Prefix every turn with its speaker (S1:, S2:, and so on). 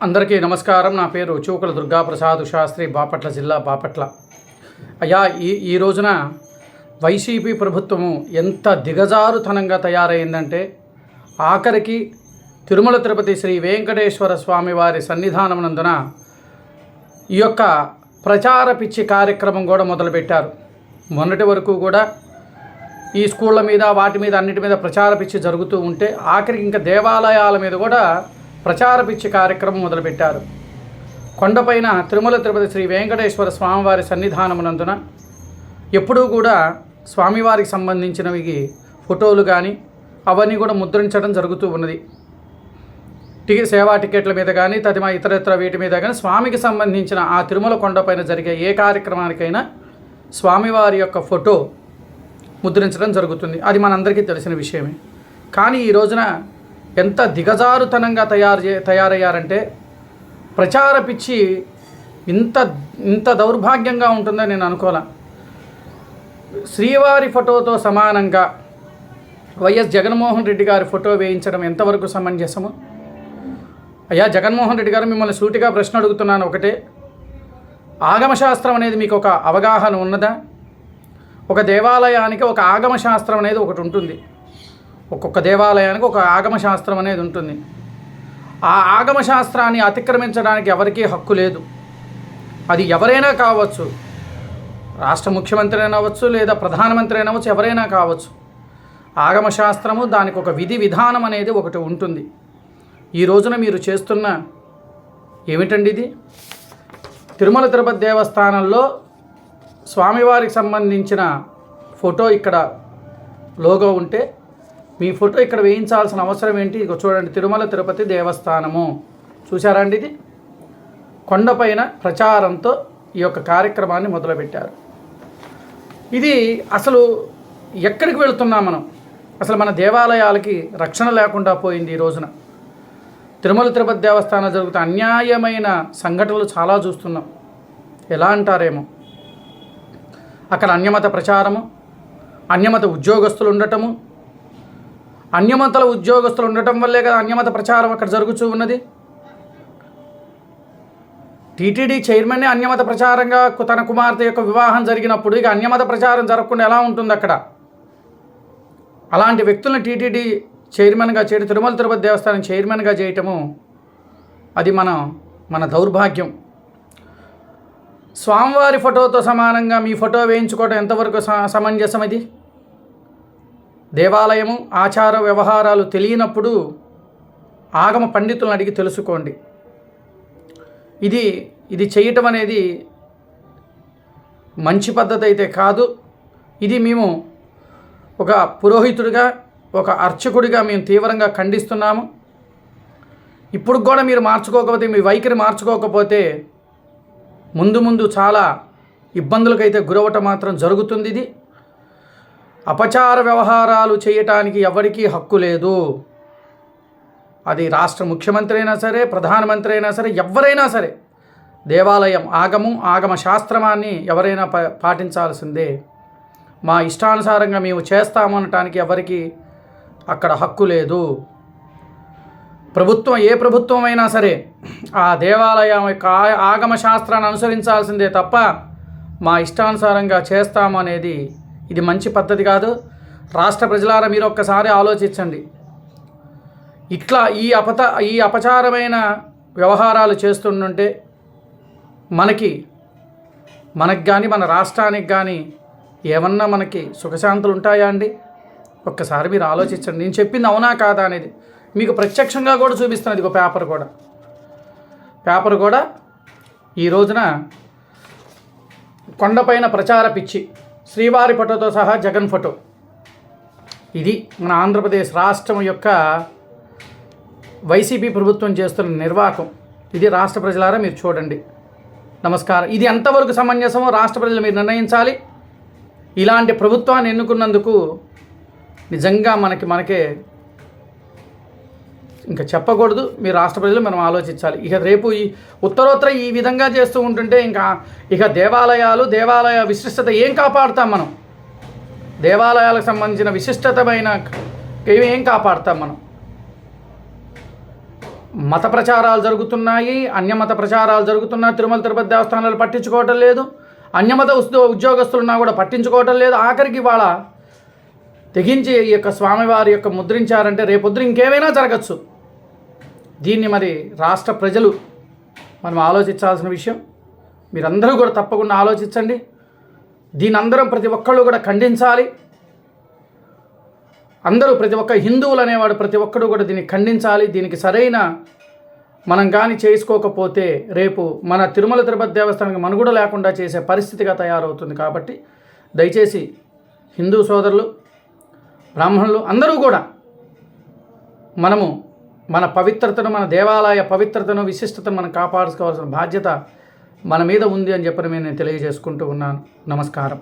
S1: అందరికీ నమస్కారం. నా పేరు చూకల దుర్గాప్రసాద్ శాస్త్రి బాపట్ల జిల్లా బాపట్ల. అయ్యా ఈ ఈ రోజున వైసీపీ ప్రభుత్వము ఎంత దిగజారుతనంగా తయారైందంటే ఆఖరికి తిరుమల తిరుపతి శ్రీ వెంకటేశ్వర స్వామి వారి సన్నిధానమునందున ఈ యొక్క ప్రచార పిచ్చి కార్యక్రమం కూడా మొదలుపెట్టారు. మొన్నటి వరకు కూడా ఈ స్కూళ్ళ మీద వాటి మీద అన్నిటి మీద ప్రచార పిచ్చి జరుగుతూ ఉంటే ఆఖరికి ఇంకా దేవాలయాల మీద కూడా ప్రచార పిచ్చి కార్యక్రమం మొదలుపెట్టారు. కొండపైన తిరుమల తిరుపతి శ్రీ వెంకటేశ్వర స్వామివారి సన్నిధానమునందున ఎప్పుడూ కూడా స్వామివారికి సంబంధించినవి ఫోటోలు కానీ అవన్నీ కూడా ముద్రించడం జరుగుతూ ఉన్నది. టికెట్ సేవా టికెట్ల మీద కానీ తదిమ ఇతరత్ర వీటి మీద కానీ స్వామికి సంబంధించిన ఆ తిరుమల కొండపైన జరిగే ఏ కార్యక్రమానికైనా స్వామివారి యొక్క ఫోటో ముద్రించడం జరుగుతుంది. అది మనందరికీ తెలిసిన విషయమే. కానీ ఈ రోజున ఎంత దిగజారుతనంగా తయారు చే తయారయ్యారంటే ప్రచార పిచ్చి ఇంత ఇంత దౌర్భాగ్యంగా ఉంటుందని నేను అనుకోలే. శ్రీవారి ఫోటోతో సమానంగా వైఎస్ జగన్మోహన్ రెడ్డి గారి ఫోటో వేయించడం ఎంతవరకు సమంజసము? అయ్యా జగన్మోహన్ రెడ్డి గారు మిమ్మల్ని సూటిగా ప్రశ్న అడుగుతున్నాను ఒకటే. ఆగమశాస్త్రం అనేది మీకు ఒక అవగాహన ఉన్నదా? ఒక దేవాలయానికి ఒక ఆగమ శాస్త్రం అనేది ఒకటి ఉంటుంది. ఒక్కొక్క దేవాలయానికి ఒక ఆగమ శాస్త్రం అనేది ఉంటుంది. ఆ ఆగమ శాస్త్రాన్ని అతిక్రమించడానికి ఎవరికీ హక్కు లేదు. అది ఎవరైనా కావచ్చు. రాష్ట్ర ముఖ్యమంత్రి అనవచ్చు అవ్వచ్చు లేదా ప్రధానమంత్రి అనవచ్చు ఎవరైనా కావచ్చు. ఆగమ శాస్త్రము దానికి ఒక విధి విధానం అనేది ఒకటి ఉంటుంది. ఈ రోజున మీరు చేస్తున్న ఏమిటండి ఇది? తిరుమల తిరుపతి దేవస్థానంలో స్వామివారికి సంబంధించిన ఫోటో ఇక్కడ లోగో ఉంటే మీ ఫోటో ఇక్కడ వేయించాల్సిన అవసరం ఏంటి? ఇక చూడండి తిరుమల తిరుపతి దేవస్థానము. చూసారా అండి ఇది? కొండపైన ప్రచారంతో ఈ యొక్క కార్యక్రమాన్ని మొదలుపెట్టారు. ఇది అసలు ఎక్కడికి వెళుతున్నాం మనం? అసలు మన దేవాలయాలకి రక్షణ లేకుండా పోయింది ఈ రోజున. తిరుమల తిరుపతి దేవస్థానం జరుగుతున్న అన్యాయమైన సంఘటనలు చాలా చూస్తున్నాం. ఎలా అంటారేమో? అక్కడ అన్యమత ప్రచారము అన్యమత ఉద్యోగస్తులు ఉండటము అన్యమతల ఉద్యోగస్తులు ఉండటం వల్లే కదా అన్యమత ప్రచారం అక్కడ జరుగుతూ ఉన్నది. టీటీడీ చైర్మన్నే అన్యమత ప్రచారంగా తన కుమార్తె యొక్క వివాహం జరిగినప్పుడు ఇక అన్యమత ప్రచారం జరగకుండా ఎలా ఉంటుంది అక్కడ? అలాంటి వ్యక్తులను టీటీడీ చైర్మన్గా చేయడం తిరుమల తిరుపతి దేవస్థానం చైర్మన్గా చేయటము అది మన మన దౌర్భాగ్యం. స్వామివారి ఫోటోతో సమానంగా మీ ఫోటో వేయించుకోవడం ఎంతవరకు స- సమంజసం ఇది? దేవాలయము ఆచార వ్యవహారాలు తెలియనప్పుడు ఆగమ పండితులను అడిగి తెలుసుకోండి. ఇది ఇది చేయటం అనేది మంచి పద్ధతి అయితే కాదు. ఇది మేము ఒక పురోహితుడిగా ఒక అర్చకుడిగా మేము తీవ్రంగా ఖండిస్తున్నాము. ఇప్పుడు కూడా మీరు మార్చుకోకపోతే మీ వైఖరి మార్చుకోకపోతే ముందు ముందు చాలా ఇబ్బందులకైతే గురవటం మాత్రం జరుగుతుంది ఇది. అపచార వ్యవహారాలు చేయటానికి ఎవరికీ హక్కు లేదు. అది రాష్ట్ర ముఖ్యమంత్రి అయినా సరే ప్రధానమంత్రి అయినా సరే ఎవరైనా సరే దేవాలయం ఆగము ఆగమ శాస్త్రమాన్ని ఎవరైనా ప పాటించాల్సిందే. మా ఇష్టానుసారంగా మేము చేస్తాము అనటానికి ఎవరికి అక్కడ హక్కు లేదు. ప్రభుత్వం ఏ ప్రభుత్వం అయినా సరే ఆ దేవాలయం యొక్క ఆగమ శాస్త్రాన్ని అనుసరించాల్సిందే తప్ప మా ఇష్టానుసారంగా చేస్తాము అనేది ఇది మంచి పద్ధతి కాదు. రాష్ట్ర ప్రజలారా మీరు ఒక్కసారి ఆలోచించండి. ఇట్లా ఈ అపత ఈ అపచారమైన వ్యవహారాలు చేస్తుంటే మనకి మనకి కానీ మన రాష్ట్రానికి కానీ ఏమన్నా మనకి సుఖశాంతులు ఉంటాయా అండి? ఒక్కసారి మీరు ఆలోచించండి. నేను చెప్పింది అవునా కాదా అనేది. మీకు ప్రత్యక్షంగా కూడా చూపిస్తున్నది ఒక పేపర్ కూడా. పేపర్ కూడా ఈ రోజున కొండపైన ప్రచార పిచ్చి. శ్రీవారి ఫోటోతో సహా జగన్ ఫోటో. ఇది మన ఆంధ్రప్రదేశ్ రాష్ట్రం యొక్క వైసీపీ ప్రభుత్వం చేస్తున్న నిర్వాహకం. ఇది రాష్ట్ర ప్రజలారా మీరు చూడండి. నమస్కారం. ఇది ఎంతవరకు సమంజసమో రాష్ట్ర ప్రజలు మీరు నిర్ణయించాలి. ఇలాంటి ప్రభుత్వాన్ని ఎన్నుకున్నందుకు నిజంగా మనకి మనకే ఇంకా చెప్పకూడదు. మీ రాష్ట్ర ప్రజలు మనం ఆలోచించాలి. ఇక రేపు ఈ ఉత్తరోత్తర ఈ విధంగా చేస్తూ ఉంటుంటే ఇంకా ఇక దేవాలయాలు దేవాలయ విశిష్టత ఏం కాపాడుతాం మనం? దేవాలయాలకు సంబంధించిన విశిష్టతమైన ఏం కాపాడుతాం మనం? మత ప్రచారాలు జరుగుతున్నాయి. అన్యమత ప్రచారాలు జరుగుతున్నాయి. తిరుమల తిరుపతి దేవస్థానాలు పట్టించుకోవటం లేదు. అన్యమత ఉద్యో ఉద్యోగస్తులున్నా కూడా పట్టించుకోవటం లేదు. ఆఖరికి వాళ్ళ తెగించి ఈ యొక్క స్వామివారి యొక్క ముద్రించారంటే రేపొద్దున ఇంకేమైనా జరగచ్చు. దీన్ని మరి రాష్ట్ర ప్రజలు మనం ఆలోచించాల్సిన విషయం. మీరందరూ కూడా తప్పకుండా ఆలోచించండి. దీని అందరం ప్రతి ఒక్కళ్ళు కూడా ఖండించాలి. అందరూ ప్రతి ఒక్క హిందువులు అనేవాడు ప్రతి ఒక్కడు కూడా దీన్ని ఖండించాలి. దీనికి సరైన మనం కానీ చేసుకోకపోతే రేపు మన తిరుమల తిరుపతి దేవస్థానానికి మనుగడ లేకుండా చేసే పరిస్థితిగా తయారవుతుంది కాబట్టి దయచేసి హిందూ సోదరులు బ్రాహ్మణులు అందరూ కూడా మనము మన పవిత్రతను మన దేవాలయ పవిత్రతను విశిష్టతను మనం కాపాడుకోవాల్సిన బాధ్యత మన మీద ఉంది అని చెప్పని నేను తెలియజేసుకుంటూ ఉన్నాను. నమస్కారం.